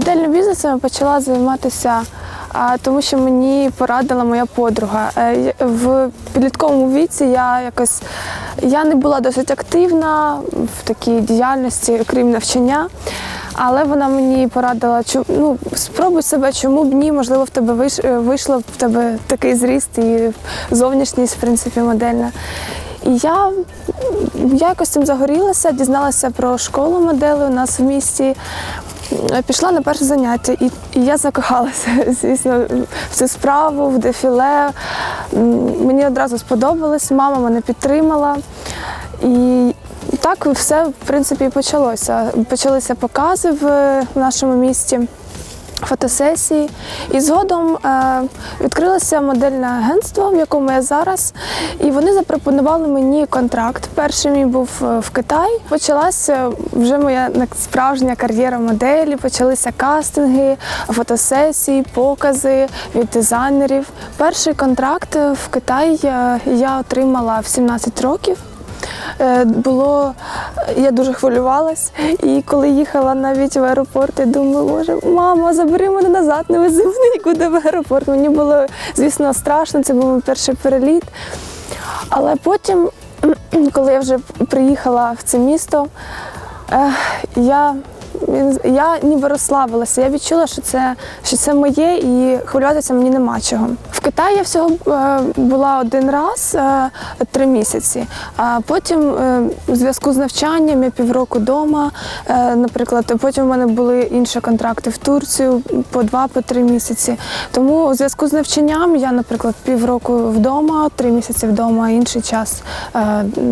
танцями почала займатися, тому що мені порадила моя подруга. Е, В підлітковому віці я якось я не була досить активна в такій діяльності, крім навчання. Але вона мені порадила, ну, спробуй себе, чому б ні, можливо, в тебе виш- е, вийшло в тебе такий зріст і зовнішність, в принципі, модельна. І я, я якось цим загорілася, дізналася про школу моделей у нас в місті. Пішла на перше заняття, і, і я закохалася, звісно, в цю справу, в дефіле. Мені одразу сподобалось, мама мене підтримала. І так все, в принципі, і почалося. Почалися покази в нашому місті. Фотосесії, і згодом е, відкрилося модельне агентство, в якому я зараз, і вони запропонували мені контракт. Перший мій був е, в Китаї. Почалася вже моя справжня кар'єра моделі. Почалися кастинги, фотосесії, покази від дизайнерів. Перший контракт е, в Китаї я отримала в 17 років. Е, Було я дуже хвилювалась, і коли їхала навіть в аеропорт, я думаю, боже, мама, забери мене назад, не вези мене нікуди в аеропорт. Мені було, звісно, страшно, це був мій перший переліт. Але потім, коли я вже приїхала в це місто, я, я ніби розслабилася. Я відчула, що це, що це моє і хвилюватися мені нема чого. В Китаї я всього е, була один раз е, три місяці, а потім е, у зв'язку з навчанням я півроку вдома. Наприклад, потім у мене були інші контракти в Турцію по два, по три місяці. Тому у зв'язку з навчанням я, наприклад, півроку вдома, три місяці вдома, інший час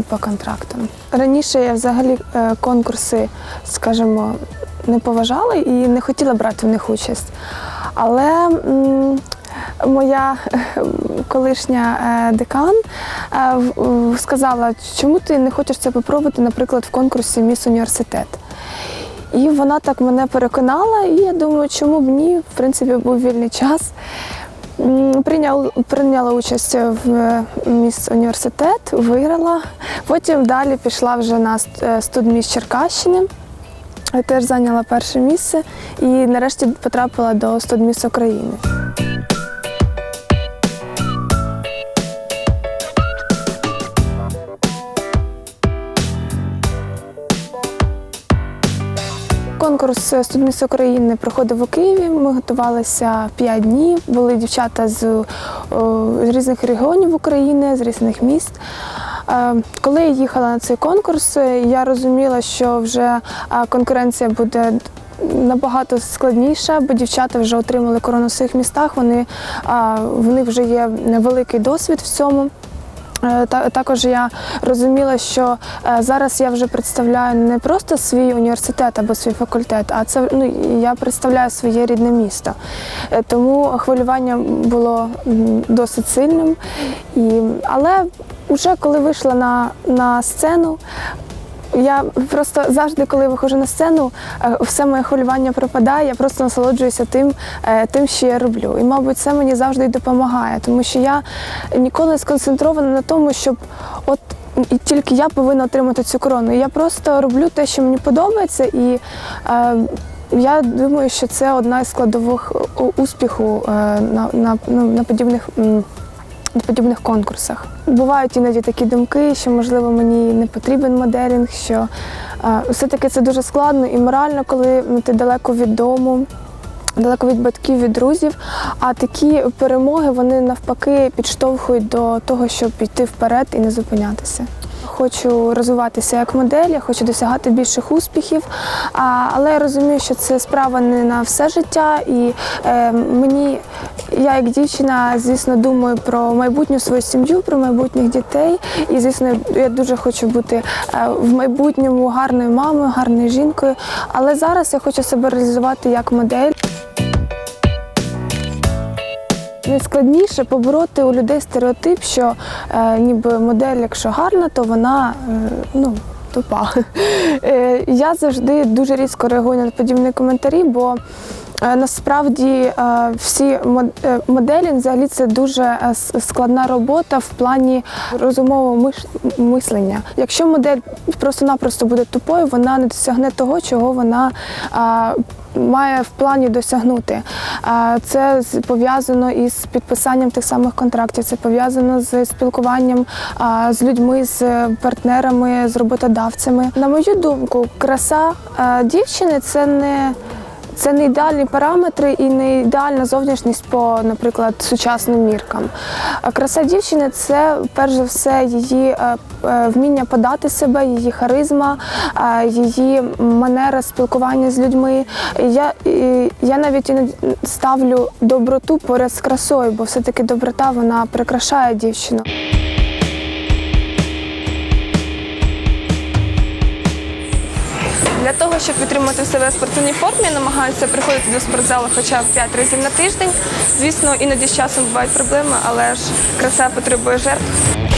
по контрактам. Раніше я взагалі конкурси, скажімо, не поважала і не хотіла брати в них участь. Але моя е, колишня е, декан е, сказала, чому ти не хочеш це попробувати, наприклад, в конкурсі Міс університет. І вона так мене переконала, і я думаю, чому б ні, в принципі, був вільний час. Прийняла, прийняла участь в міс університет, виграла. Потім далі пішла вже на ст- студміс Черкащини. Теж зайняла перше місце і нарешті потрапила до студміс України. Конкурс студміс України проходив у Києві. Ми готувалися 5 днів. Були дівчата з, о, з різних регіонів України, з різних міст. Е, Коли я їхала на цей конкурс, е, я розуміла, що вже е, конкуренція буде набагато складніша, бо дівчата вже отримали корону в своїх містах. Вони, в них вже є великий досвід в цьому. Також я розуміла, що зараз я вже представляю не просто свій університет або свій факультет, а це ну я представляю своє рідне місто. Тому хвилювання було досить сильним. І, але вже коли вийшла на, на сцену. Я просто завжди, коли виходжу на сцену, е, все моє хвилювання пропадає. Я просто насолоджуюся тим, е, тим, що я роблю. І, мабуть, це мені завжди й допомагає, тому що я ніколи не сконцентрована на тому, щоб от і тільки я повинна отримати цю корону. Я просто роблю те, що мені подобається, і е, я думаю, що це одна із складових успіху е, на, на, ну, на подібних. На подібних конкурсах. Бувають іноді такі думки, що можливо мені не потрібен моделінг, що е, все-таки це дуже складно і морально, коли ти далеко від дому. Далеко від батьків, від друзів, а такі перемоги вони навпаки підштовхують до того, щоб йти вперед і не зупинятися. Хочу розвиватися як модель, я хочу досягати більших успіхів, але я розумію, що це справа не на все життя, і е, мені, я як дівчина, звісно, думаю про майбутню свою сім'ю, про майбутніх дітей. І, звісно, я дуже хочу бути е, в майбутньому гарною мамою, гарною жінкою. Але зараз я хочу себе реалізувати як модель. Найскладніше побороти у людей стереотип, що е, ніби модель, якщо гарна, то вона е, ну, тупа. Е, я завжди дуже різко реагую на подібні коментарі, бо насправді е, всі е, моделі взагалі це дуже е, складна робота в плані розумового мислення. Якщо модель просто-напросто буде тупою, вона не досягне того, чого вона. е, має в плані досягнути. Е, Це пов'язано із підписанням тих самих контрактів, це пов'язано з спілкуванням е, з людьми, з партнерами, з роботодавцями. На мою думку, краса е, дівчини це не це не ідеальні параметри і не ідеальна зовнішність по, наприклад, сучасним міркам. Краса дівчини це перш за все її е, е, вміння подати себе, її харизма, е, її манера спілкування з людьми. Я, я навіть іноді ставлю доброту поряд з красою, бо все-таки доброта вона прикрашає дівчину. Для того, щоб підтримати себе в спортивній формі, намагаюся приходити до спортзалу хоча б 5 разів на тиждень. Звісно, іноді з часом бувають проблеми, але ж краса потребує жертв.